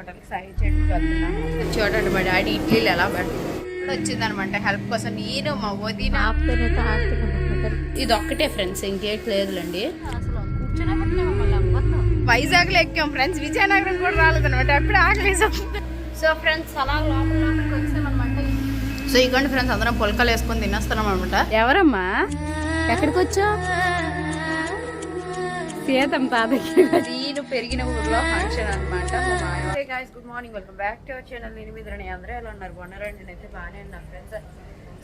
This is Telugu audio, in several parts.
హోటల్కి సాయి చేయడానికి వెళ్తున్నాను. చూడండి మా డాడీ ఇడ్లీలు ఎలా పెడుతుంది వచ్చిందనమాట హెల్ప్ కోసం నేను మా వదిన. ఇది ఒక్కటే ఫ్రెండ్స్ ఇంకేట్ లేదులేండి. అసలు కూర్చొని మమ్మల్ని అవ్వదు వైజాగ్లో ఎక్కాం ఫ్రెండ్స్ విజయనగరం కూడా రాలేదన్నమాట అప్పుడు ఆకలేసాం. సో ఫ్రెండ్స్ అలా లోపల లోపలికి వచ్చామన్నమాట. సో ఇగోండి ఫ్రెండ్స్ అందరం పుల్కలు వేసుకొని తినేస్తున్నాం అనమాట ఎవరమ్మా? ఎక్కడికి వచ్చా తాతయ్య నేను పెరిగిన ఊర్లో ఫంక్షన్ అనమాట guys good morning welcome back to our channel నేను మీద అందరూ ఎలా ఉన్నారు? బాగున్నారండి నేనైతే బాగానే ఉన్నా ఫ్రెండ్స్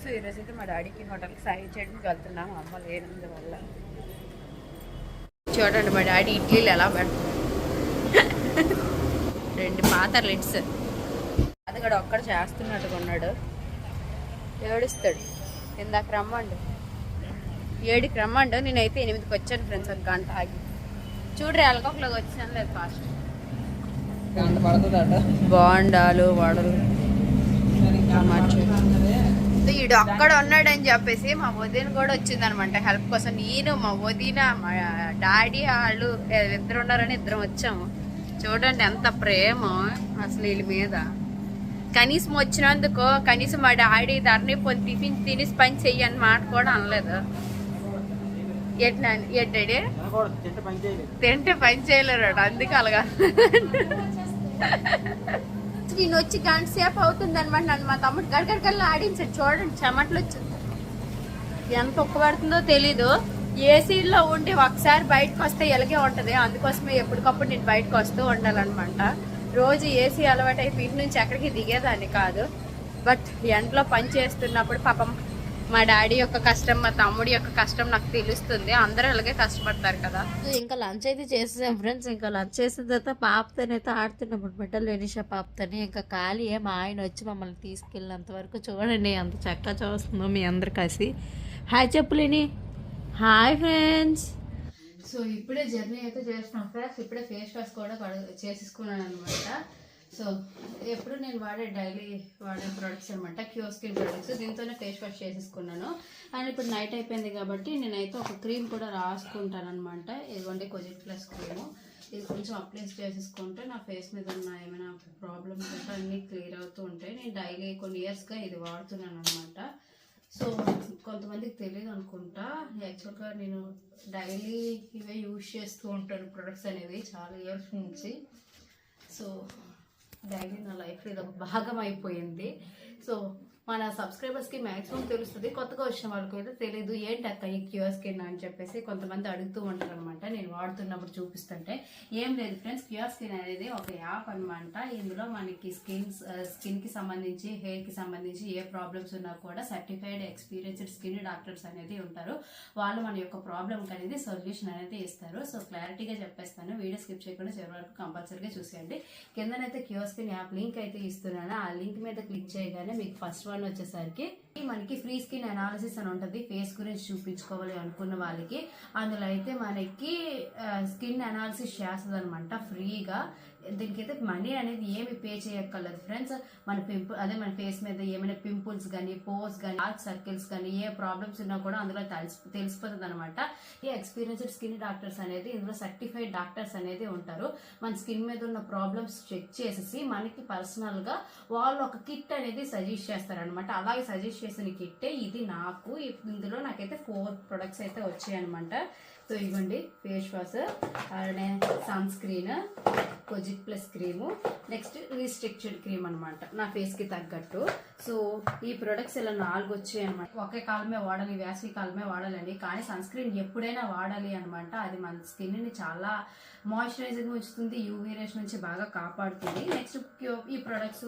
సో ఈరోజు అయితే మా డాడీకి హోటల్కి సాయి చేయడానికి వెళ్తున్నాం అమ్మ లేనందు వల్ల చూడండి మా డాడీ ఇడ్లీలు ఎలా పెడుతుంది రెండు పాత లిడ్స్. అది కూడా ఒక్కడ చేస్తున్నట్టుగా ఉన్నాడు. ఏడుస్తాడు. ఇందాక రమ్మండు. ఏడుకి రమ్మండు. నేనైతే ఎనిమిదికి వచ్చాను ఫ్రెండ్స్ ఒక గంట ఆగి. చూడరు ఎలకొకలోకి వచ్చాను లేదు ఫాస్ట్. బాండాలు వడలు. ఈడు అక్కడ ఉన్నాడని చెప్పేసి మా వదిన కూడా వచ్చిందనమాట హెల్ప్ కోసం. నేను మా వదిన మా డాడీ వాళ్ళు ఇద్దరు ఉన్నారని ఇద్దరం వచ్చాము. చూడండి ఎంత ప్రేమ అసలు వీళ్ళ మీద. కనీసం వచ్చినందుకు కనీసం మా డాడీ ధరని పొంది టిఫిన్ తినేసి పని చెయ్యని మాట కూడా అనలేదు. ఎట్లా ఎట్టాడే తింటే పని చేయలేరు అందుకే అలాగా. నేను వచ్చి గంట సేపు అవుతుంది అనమాట నన్ను మా తమ్ముడు గడగడగల్లా ఆడించాడు చూడండి చెమట్లు వచ్చింది. ఎంత ఉక్కబడుతుందో తెలీదు. ఏసీలో ఉండి ఒకసారి బయటకు వస్తే ఎలాగే ఉంటుంది. అందుకోసమే ఎప్పటికప్పుడు నేను బయటకు వస్తూ ఉండాలన్నమాట. రోజు ఏసీ అలవాటు అయిపోయి ఇంటి నుంచి ఎక్కడికి దిగేదాన్ని కాదు. బట్ ఎండలో పని చేస్తున్నప్పుడు పాపం మా డాడీ యొక్క కష్టం మా తమ్ముడి యొక్క కష్టం నాకు తెలుస్తుంది. అందరూ అలాగే కష్టపడతారు కదా. ఇంకా లంచ్ అయితే చేసేసాం ఫ్రెండ్స్. ఇంకా లంచ్ చేసిన తర్వాత పాపతోనైతే ఆడుతున్నాం. అనమాట లేనిషా పాపతోని. ఇంకా ఖాళీ మా ఆయన వచ్చి మమ్మల్ని తీసుకెళ్ళినంత వరకు చూడండి ఎంత చక్కగా చూస్తుందో మీ అందరు కలిసి. హాయ్ చెప్పులేని. Hi friends. సో ఇప్పుడే జర్నీ అయితే చేస్తున్నాం. ఫ్రెండ్స్ ఇప్పుడే ఫేస్ వాష్ కూడా కడు- చేసేసుకున్నాను అనమాట సో ఎప్పుడు నేను వాడే డైలీ వాడే ప్రొడక్ట్స్ అనమాట క్యూర్ స్కిన్ ప్రొడక్ట్స్. దీంతోనే ఫేస్ వాష్ చేసేసుకున్నాను. అండ్ ఇప్పుడు నైట్ అయిపోయింది కాబట్టి నేనైతే ఒక క్రీమ్ కూడా రాసుకుంటాను అనమాట ఇదిగోండి కొజిట్ ప్లస్ క్రీమ్. ఇది కొంచెం అప్లై చేసేసుకుంటే నా ఫేస్ మీద ఉన్న ఏమైనా ప్రాబ్లమ్స్ అంటే అన్నీ క్లియర్ అవుతూ ఉంటాయి. నేను డైలీ కొన్ని ఇయర్స్గా ఇది వాడుతున్నాను అనమాట సో కొంతమందికి తెలియదు అనుకుంటా. యాక్చువల్గా నేను డైలీ ఇవే యూజ్ చేస్తూ ఉంటాను ప్రొడక్ట్స్ అనేవి చాలా ఇయర్స్ నుంచి. సో డైలీ నా లైఫ్లో ఇది ఒక భాగం అయిపోయింది. సో మన సబ్స్క్రైబర్స్కి మ్యాక్సిమం తెలుస్తుంది. కొత్తగా వచ్చిన వాళ్ళకి అయితే తెలియదు ఏంటి అక్క ఈ క్యూఆర్ స్కిన్ అని చెప్పేసి కొంతమంది అడుగుతూ ఉంటారు అనమాట నేను వాడుతున్నప్పుడు చూపిస్తుంటే. ఏం లేదు ఫ్రెండ్స్ క్యూఆర్ స్కిన్ అనేది ఒక యాప్ అనమాట ఇందులో మనకి స్కిన్ స్కిన్కి సంబంధించి హెయిర్కి సంబంధించి ఏ ప్రాబ్లమ్స్ ఉన్నా కూడా సర్టిఫైడ్ ఎక్స్పీరియన్స్డ్ స్కిన్ డాక్టర్స్ అనేది ఉంటారు. వాళ్ళు మన యొక్క ప్రాబ్లమ్కి అనేది సొల్యూషన్ అనేది ఇస్తారు. సో క్లారిటీగా చెప్పేస్తాను. వీడియో స్కిప్ చేయకుండా చివరి వరకు కంపల్సరీగా చూసేయండి. కిందనైతే క్యూర్ స్కిన్ యాప్ లింక్ అయితే ఇస్తున్నాను. ఆ లింక్ మీద క్లిక్ చేయగానే మీకు ఫస్ట్ వన్ వచ్చేసరికి మనకి ఫ్రీ స్కిన్ అనాలిసిస్ అని ఉంటుంది. ఫేస్ గురించి చూపించుకోవాలి అనుకున్న వాళ్ళకి. అందులో అయితే మనకి స్కిన్ అనాలిసిస్ చేస్తుంది అనమాట ఫ్రీగా. దీనికి అయితే మనీ అనేది ఏమి పే చేయక్కర్లేదు ఫ్రెండ్స్ మన పింపుల్ అదే మన ఫేస్ మీద ఏమైనా పింపుల్స్ కానీ పోస్ కానీ డార్క్ సర్కిల్స్ కానీ ఏ ప్రాబ్లమ్స్ ఉన్నా కూడా అందులో తెలిసి తెలిసిపోతుంది అనమాట ఈ ఎక్స్పీరియన్స్డ్ స్కిన్ డాక్టర్స్ అనేది ఇందులో సర్టిఫైడ్ డాక్టర్స్ అనేది ఉంటారు. మన స్కిన్ మీద ఉన్న ప్రాబ్లమ్స్ చెక్ చేసేసి మనకి పర్సనల్గా వాళ్ళు ఒక కిట్ అనేది సజెస్ట్ చేస్తారనమాట అలాగే సజెస్ట్ చేసిన కిట్టే ఇది నాకు. ఇందులో నాకైతే ఫోర్ ప్రొడక్ట్స్ అయితే వచ్చాయి అనమాట సో ఇవ్వండి ఫేస్ వాష్ అలానే sunscreen kojic plus cream next restructured cream అనమాట నా ఫేస్కి తగ్గట్టు. సో ఈ ప్రొడక్ట్స్ ఇలా నాలుగు వచ్చాయి అనమాట ఒకే కాలమే వాడాలి వేసవి కాలమే వాడాలండి. కానీ సన్ స్క్రీన్ ఎప్పుడైనా వాడాలి అనమాట అది మన స్కిన్ని చాలా మాయిశ్చరైజింగ్ ఉంచుతుంది యూవీ రేస్ నుంచి బాగా కాపాడుతుంది. నెక్స్ట్ ఈ ప్రొడక్ట్స్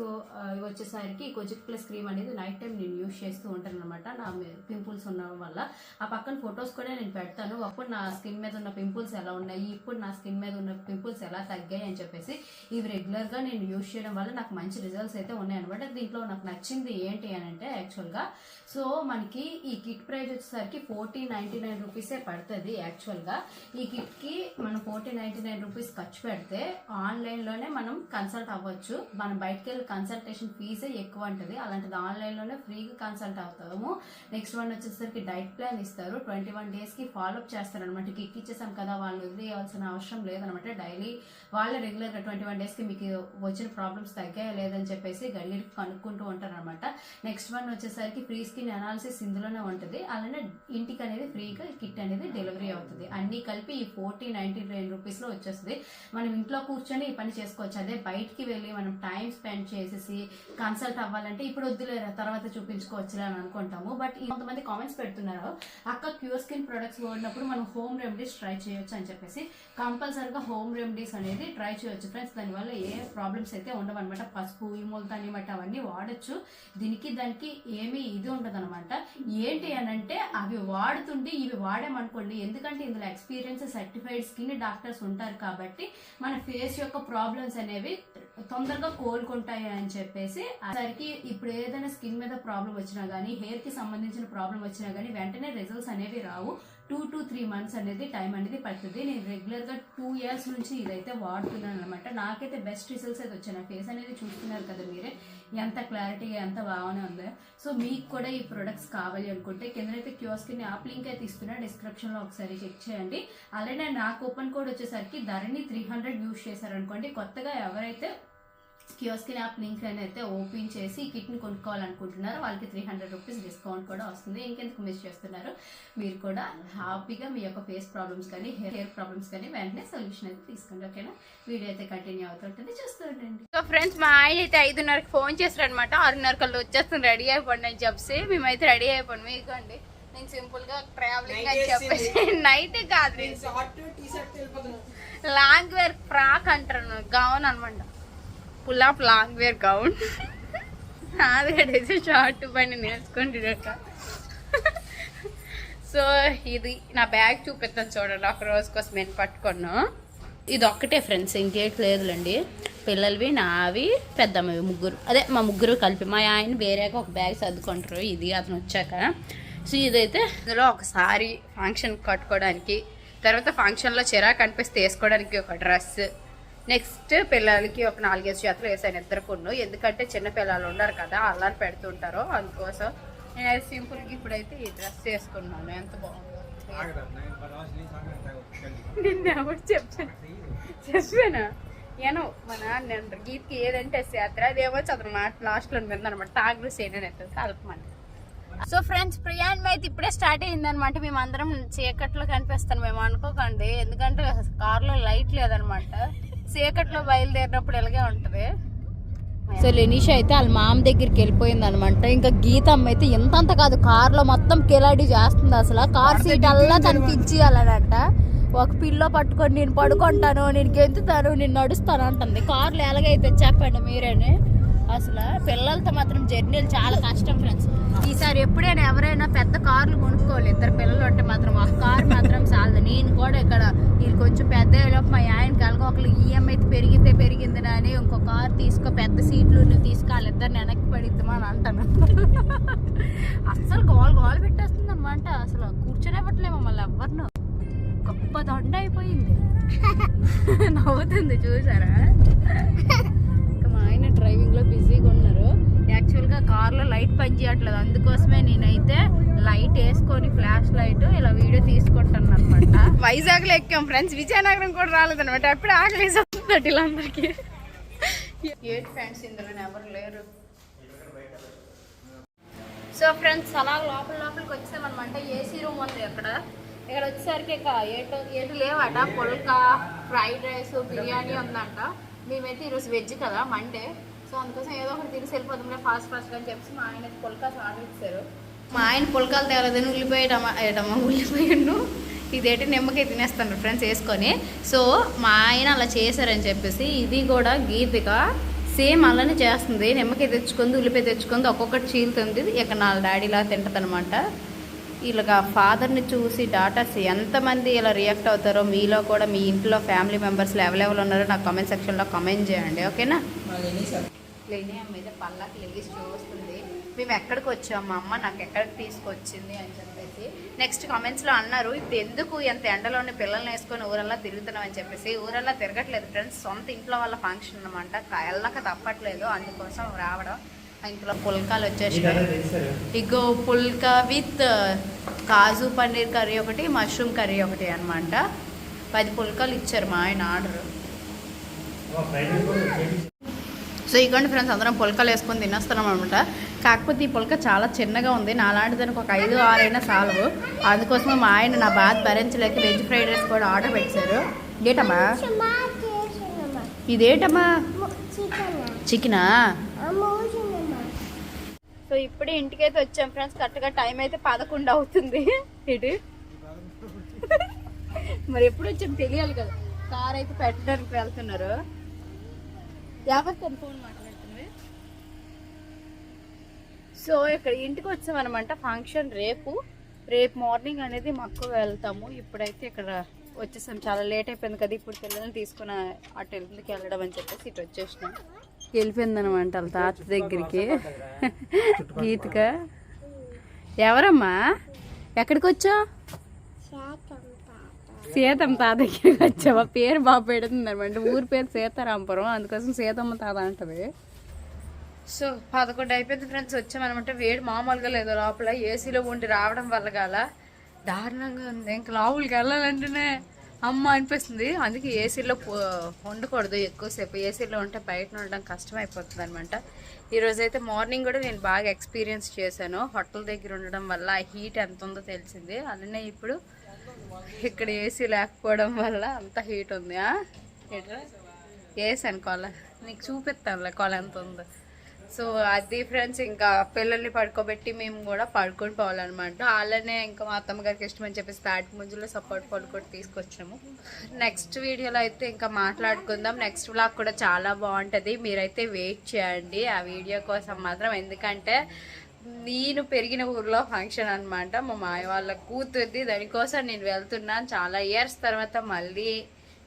వచ్చేసరికి కొజిక్ ప్లస్ క్రీమ్ అనేది నైట్ టైం నేను యూస్ చేస్తూ ఉంటాను అనమాట నా పింపుల్స్ ఉన్న వల్ల. ఆ పక్కన ఫొటోస్ కూడా నేను పెడతాను. అప్పుడు నా స్కిన్ మీద ఉన్న పింపుల్స్ ఎలా ఉన్నాయి ఇప్పుడు నా స్కిన్ మీద ఉన్న పింపుల్స్ ఎలా తగ్గాయి అని చెప్పేసి ఇవి రెగ్యులర్గా నేను యూస్ చేయడం వల్ల నాకు మంచి రిజల్ట్స్ అయితే ఉన్నాయి అనమాట దీంట్లో నాకు నచ్చింది ఏంటి అని అంటే యాక్చువల్గా సో మనకి ఈ కిట్ ప్రైస్ వచ్చేసరికి ఫోర్టీ నైన్టీ నైన్ రూపీసే పడుతుంది యాక్చువల్గా. ఈ కిట్కి మనం ఫోర్టీ నైన్టీ నైన్ రూపీస్ ఖర్చు పెడితే ఆన్లైన్లోనే మనం కన్సల్ట్ అవ్వచ్చు. మనం బయటకు వెళ్ళి కన్సల్టేషన్ ఫీజే ఎక్కువ ఉంటుంది. అలాంటిది ఆన్లైన్లోనే ఫ్రీగా కన్సల్ట్ అవుతాము. నెక్స్ట్ వన్ వచ్చేసరికి డైట్ ప్లాన్ ఇస్తారు. ట్వంటీ వన్ డేస్కి చేస్తారు అనమాట కిట్ ఇచ్చేసాం కదా వాళ్ళు వదిలేయవలసిన అవసరం లేదనమాట డైలీ వాళ్ళ రెగ్యులర్గా ట్వంటీ వన్ డేస్కి మీకు వచ్చిన ప్రాబ్లమ్స్ తగ్గాయా లేదని చెప్పేసి గడిగడికి కనుక్కుంటూ ఉంటారు అనమాట నెక్స్ట్ వన్ వచ్చేసరికి ఫ్రీ స్కిన్ అనాలిసిస్ ఇందులోనే ఉంటుంది. అలానే ఇంటికి అనేది ఫ్రీగా కిట్ అనేది డెలివరీ అవుతుంది. అన్నీ కలిపి ఈ ఫోర్టీ నైన్టీ నైన్ రూపీస్లో వచ్చేస్తుంది. మనం ఇంట్లో కూర్చొని ఈ పని చేసుకోవచ్చు. అదే బయటికి వెళ్ళి మనం టైం స్పెండ్ చేసేసి కన్సల్ట్ అవ్వాలంటే ఇప్పుడు వద్దులేరా తర్వాత చూపించుకోవచ్చు అని అనుకుంటాము. బట్ కొంతమంది కామెంట్స్ పెడుతున్నారు. అక్క క్యూర్ స్కిన్ ప్రొడక్ట్స్ వాడినప్పుడు మనం హోమ్ రెమెడీస్ ట్రై చేయొచ్చు అని చెప్పేసి కంపల్సరీగా హోమ్ రెమెడీస్ అనేది ట్రై చేయొచ్చు. ఫ్రెండ్స్ దానివల్ల ఏ ప్రాబ్లమ్స్ అయితే ఉండవు అనమాట పసుపు ఈ మూలతాని మట్టి అవన్నీ వాడచ్చు. దీనికి దానికి ఏమీ ఇది ఉండదు అనమాట ఏంటి అని అంటే అవి వాడుతుంటే ఇవి వాడామనుకోండి ఎందుకంటే ఇందులో ఎక్స్పీరియన్స్ సర్టిఫైడ్ స్కిన్ డాక్టర్స్ ఉంటారు కాబట్టి మన ఫేస్ యొక్క ప్రాబ్లమ్స్ అనేవి తొందరగా కోలుకుంటాయి అని చెప్పేసి సరికి ఇప్పుడు ఏదైనా స్కిన్ మీద ప్రాబ్లం వచ్చినా కానీ హెయిర్కి సంబంధించిన ప్రాబ్లం వచ్చినా కానీ వెంటనే రిజల్ట్స్ అనేవి రావు. టూ టు త్రీ మంత్స్ అనేది టైం అనేది పడుతుంది. నేను రెగ్యులర్గా టూ ఇయర్స్ నుంచి ఇదైతే వాడుతున్నాను అనమాట నాకైతే బెస్ట్ రిజల్ట్స్ అయితే వచ్చాయి. నా ఫేస్ అనేది చూస్తున్నారు కదా మీరే. ఎంత క్లారిటీగా ఎంత బాగానే ఉందో. సో మీకు కూడా ఈ ప్రొడక్ట్స్ కావాలి అనుకుంటే కిందనైతే క్యూస్కి యాప్ లింక్ అయితే ఇస్తున్నా డిస్క్రిప్షన్లో ఒకసారి చెక్ చేయండి. అలానే నా కూపన్ కోడ్ వచ్చేసరికి ధరని త్రీ హండ్రెడ్ యూస్ చేశారనుకోండి కొత్తగా ఎవరైతే కియోస్కిన్ యాప్ లింక్ అని అయితే ఓపెన్ చేసి ఈ కిట్ని కొనుక్కోవాలనుకుంటున్నారో. వాళ్ళకి త్రీ హండ్రెడ్ రూపీస్ డిస్కౌంట్ కూడా వస్తుంది. ఇంకెందుకు మిస్ చేస్తున్నారు? మీరు కూడా హ్యాపీగా మీ యొక్క ఫేస్ ప్రాబ్లమ్స్ కానీ హెయిర్ ప్రాబ్లమ్స్ కానీ వెంటనే సొల్యూషన్ అయితే తీసుకోండి ఓకేనా? వీడియో అయితే కంటిన్యూ అవుతుంటుంది. చూస్తూ ఉండండి. సో ఫ్రెండ్స్ మా ఆయన అయితే ఐదున్నరకి ఫోన్ చేశారు అనమాట ఆరున్నర కల్లా వచ్చేస్తాను రెడీ అయిపోండి అని చెప్పి మేమైతే రెడీ అయిపోండి. మీకండి. నేను సింపుల్గా ట్రావెలింగ్ అని చెప్పేసి. నైట్ కాదు. లాంగ్ వేర్ ఫ్రాక్ అంటారు. గౌన్ అనమాట. Full of long wear gown. నాదైతే షార్ట్ పైన నేర్చుకుంటున్నట్ట సో ఇది నా బ్యాగ్ చూపిస్తాను చూడండి ఒక రోజు కోసం నేను పట్టుకున్నా. ఇది ఒక్కటే ఫ్రెండ్స్ ఇంకేట్ లేదులేండి. పిల్లలవి నావి పెద్దమ్మవి ముగ్గురు. అదే మా ముగ్గురు కలిపి మా ఆయన వేరేగా ఒక బ్యాగ్ సర్దుకుంటారు ఇది అతను వచ్చాక. సో ఇదైతే ఇందులో ఒకసారి ఫంక్షన్ కట్టుకోవడానికి తర్వాత ఫంక్షన్లో చిరా కనిపిస్తే వేసుకోవడానికి ఒక డ్రెస్. నెక్స్ట్ పిల్లలకి ఒక నాలుగైదు జతలు వేసాను ఇద్దరు కొన్ను. ఎందుకంటే చిన్న పిల్లలు ఉన్నారు కదా అల్లరి పెడుతుంటారు. అందుకోసం నేను అది సింపుల్గా ఇప్పుడైతే ఈ డ్రెస్ వేసుకున్నాను. ఎంత బాగుందో. నిన్న ఎవరు చెప్పాను చెప్పానా? ఏనో మన నేను గీత్కి ఏదంటే చేస్తారు అదేమో చదువు మాట లాస్ట్లో అనమాట తాగులు సేనని కలపమని సో ఫ్రెండ్స్ ప్రయాణం అయితే ఇప్పుడే స్టార్ట్ అయిందనమాట మేము అందరం చీకట్లో కనిపిస్తాను మేము అనుకోకండి. ఎందుకంటే కార్లో లైట్ లేదనమాట చీకట్లో బయలుదేరినప్పుడు ఇలాగే ఉంటది. సో లెనిషా అయితే వాళ్ళ మామ దగ్గరికి వెళ్ళిపోయింది అనమాట ఇంకా గీత అమ్మ అయితే ఇంతంత కాదు కార్లో మొత్తం కిలాడి చేస్తుంది అసలు. కార్ సీట్ అల్లా తనకి ఇచ్చేయాలనంట ఒక పిల్లో పట్టుకొని నేను పడుకుంటాను నేను గెంతుతాను నేను నడుస్తాను అంటుంది. కార్లు ఎలాగైతే చెప్పండి మీరేనే. అసలు పిల్లలతో మాత్రం జర్నీలు చాలా కష్టం ఫ్రెండ్స్ ఈసారి ఎప్పుడైనా ఎవరైనా పెద్ద కార్లు కొనుక్కోవాలి. ఇద్దరు పిల్లలు ఉంటే మాత్రం ఒక కార్ మాత్రం చాలదు. నేను కూడా ఇక్కడ వీళ్ళు కొంచెం పెద్ద మా ఆయనకి అలాగ ఒకళ్ళు ఈఎంఐ అయితే పెరిగితే పెరిగింది అని ఇంకో కార్ తీసుకో పెద్ద సీట్లు నువ్వు తీసుకోవాలి ఇద్దరు వెనక్కి పడిద్దామా అని అంటాను. అస్సలు గోల్ గోల్ పెట్టేస్తుంది అమ్మంట అసలు కూర్చొనే మమ్మల్ని ఎవరిను. గొప్ప దొండ అయిపోయింది. నవ్వుతుంది చూసారా? డ్రైవింగ్లో బిజీగా ఉన్నారు. యాక్చువల్గా కార్లో లైట్ పని చేయట్లేదు. అందుకోసమే నేనైతే లైట్ వేసుకొని ఫ్లాష్ లైట్ ఇలా వీడియో తీసుకుంటాను అనమాట వైజాగ్లో ఎక్కాం ఫ్రెండ్స్. విజయనగరం కూడా రాలేదన్నమాట. అప్పుడు ఆకలి వస్తుంది వీళ్ళందరికీ. ఏంటి ఫ్రెండ్స్ ఇందులో ఎవరు లేరు. సో ఫ్రెండ్స్ అలా లోపల లోపలికి వచ్చామన్నమాట. ఏసీ రూమ్ ఉంది అక్కడ. ఇక్కడ వచ్చేసరికి ఇక ఏటో ఏటు లేవట. పుల్కా ఫ్రైడ్ రైస్ బిర్యానీ ఉందంట. మేమైతే ఈరోజు వెజ్ కదా మండే. సో అందుకోసం ఏదో ఒకటి తిరిగి వెళ్ళిపోతాంలే ఫాస్ట్ ఫాస్ట్ అని చెప్పి మా ఆయన పొలకాస్ ఆర్డర్ ఇచ్చారు. మా ఆయన పొలకాలు తేలదని ఉల్లిపాయ టమా టమా ఇదేంటి నిమ్మకాయ తినేస్తాను ఫ్రెండ్స్ వేసుకొని. సో మా ఆయన అలా చేశారని చెప్పేసి ఇది కూడా గీతిక సేమ్ అలానే చేస్తుంది. నిమ్మకాయ తెచ్చుకుంది ఉల్లిపాయ తెచ్చుకుంది ఒక్కొక్కటి చీలుతుంది. ఇక నా డాడీలా తింటది అనమాట ఇలాగా ఫాదర్ని చూసి డాటర్స్ ఎంతమంది ఇలా రియాక్ట్ అవుతారో మీలో కూడా మీ ఇంట్లో ఫ్యామిలీ మెంబర్స్ ఎవరెవరు ఉన్నారో నాకు కామెంట్ సెక్షన్లో కామెంట్ చేయండి ఓకేనా? లేని మీద పల్లాకి లెగిసి చూస్తుంది. మేము ఎక్కడికి వచ్చాం? మా అమ్మ నాకు ఎక్కడికి తీసుకొచ్చింది అని చెప్పేసి నెక్స్ట్ కామెంట్స్లో అన్నారు. ఇప్పుడు ఎందుకు ఎంత ఎండలోని పిల్లల్ని వేసుకొని ఊరల్లా తిరుగుతున్నాం అని చెప్పేసి ఊరల్లా తిరగట్లేదు. ఫ్రెండ్స్ సొంత ఇంట్లో వాళ్ళ ఫంక్షన్ అనమాట వెళ్ళక తప్పట్లేదు. అందుకోసం రావడం ఇంట్లో పుల్కాలు వచ్చేసినాయి. ఇగో phulka with kaju paneer curry ఒకటి మష్రూమ్ కర్రీ ఒకటి అనమాట పది పుల్కాలు ఇచ్చారు మా ఆయన ఆర్డర్. సో ఇగోండి ఫ్రెండ్స్ అందరం పుల్కలు వేసుకొని తినేస్తున్నాం అనమాట కాకపోతే ఈ పుల్క చాలా చిన్నగా ఉంది. నాలాంటి దానికి ఒక ఐదు ఆరైనా చాలవు. అందుకోసమే మా ఆయన నా బాధ భరించలేక వెజ్ ఫ్రైడ్ రైస్ కూడా ఆర్డర్ పెట్టారు. ఇదేటమ్మా? ఇదేటమ్మా? చికెనా? సో ఇప్పుడే ఇంటికైతే వచ్చాం ఫ్రెండ్స్. కరెక్ట్గా టైం అయితే పదకొండు అవుతుంది. ఇటు. మరి ఎప్పుడు వచ్చాం తెలియాలి కదా. కార్ అయితే పెట్టడానికి వెళ్తున్నారు. ఎవరితో ఫోన్ మాట్లాడుతుంది. సో ఇక్కడ ఇంటికి వచ్చామన్నమాట ఫంక్షన్ రేపు. రేపు మార్నింగ్ అనేది మక్కు వెళ్తాము. ఇప్పుడైతే ఇక్కడ వచ్చేసాం. చాలా లేట్ అయిపోయింది కదా. ఇప్పుడు పిల్లల్ని తీసుకుని అటు ఎందుకు వెళ్ళడం అని చెప్పేసి ఇటు వచ్చేసినాం. వెళ్ళిపోయింది అనమాట వాళ్ళ తాత దగ్గరికి గీతిక. ఎవరమ్మా? ఎక్కడికి వచ్చావు సీతమ్మ తాత దగ్గరికి వచ్చావా? పేరు బాగా పెడుతుంది అనమాట ఊరి పేరు సీతారాంపురం. అందుకోసం సీతమ్మ తాత అంటది. సో పదకొండు అయిపోయింది ఫ్రెండ్స్. వచ్చామనమాట వేడి మామూలుగా లేదు. లోపల ఏసీలో ఉండి రావడం వల్ల గాల దారుణంగా ఉంది. ఇంకా లోపలికి వెళ్ళాలంటేనే అమ్మ అనిపిస్తుంది. అందుకే ఏసీలో ఉండకూడదు. ఎక్కువసేపు ఏసీలో ఉంటే బయట ఉండడం కష్టం అయిపోతుంది అనమాట ఈరోజు అయితే మార్నింగ్ కూడా నేను బాగా ఎక్స్పీరియన్స్ చేశాను. హోటల్ దగ్గర ఉండడం వల్ల ఆ హీట్ ఎంత ఉందో తెలిసింది. అలానే ఇప్పుడు ఇక్కడ ఏసీ లేకపోవడం వల్ల అంత హీట్ ఉంది. ఆ? ఏంట్రా వేసాను కొల? నీకు చూపిస్తానులే కొల ఎంత ఉందో. సో అది ఫ్రెండ్స్ ఇంకా పిల్లల్ని పడుకోబెట్టి మేము కూడా పడుకొని పోవాలన్నమాట. అలానే ఇంకా మా అత్తమ్మ గారికి ఇష్టం అని చెప్పేసి తాటి ముంజులో సపోర్ట్ పళ్ళు కూడా తీసుకొచ్చాము. నెక్స్ట్ వీడియోలో అయితే ఇంకా మాట్లాడుకుందాం. నెక్స్ట్ వ్లాగ్ కూడా చాలా బాగుంటుంది. మీరైతే వెయిట్ చేయండి. ఆ వీడియో కోసం మాత్రం ఎందుకంటే నేను పెరిగిన ఊర్లో ఫంక్షన్ అనమాట మా మాయ వాళ్ళ కూతుర్ది. దానికోసం నేను వెళ్తున్నాను. చాలా ఇయర్స్ తర్వాత మళ్ళీ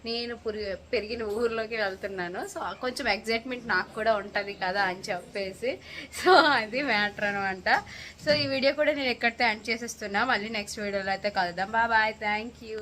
నేను పురి- పెరిగిన ఊర్లోకి వెళ్తున్నాను. సో కొంచెం ఎగ్జైట్మెంట్ నాకు కూడా ఉంటుంది కదా అని చెప్పేసి. సో అది మ్యాటర్ అనమాట సో ఈ వీడియో కూడా నేను ఎక్కడితే ఎండ్ చేసేస్తున్నా. మళ్ళీ నెక్స్ట్ వీడియోలో అయితే కలుద్దాం. బాబాయ్ థ్యాంక్ యూ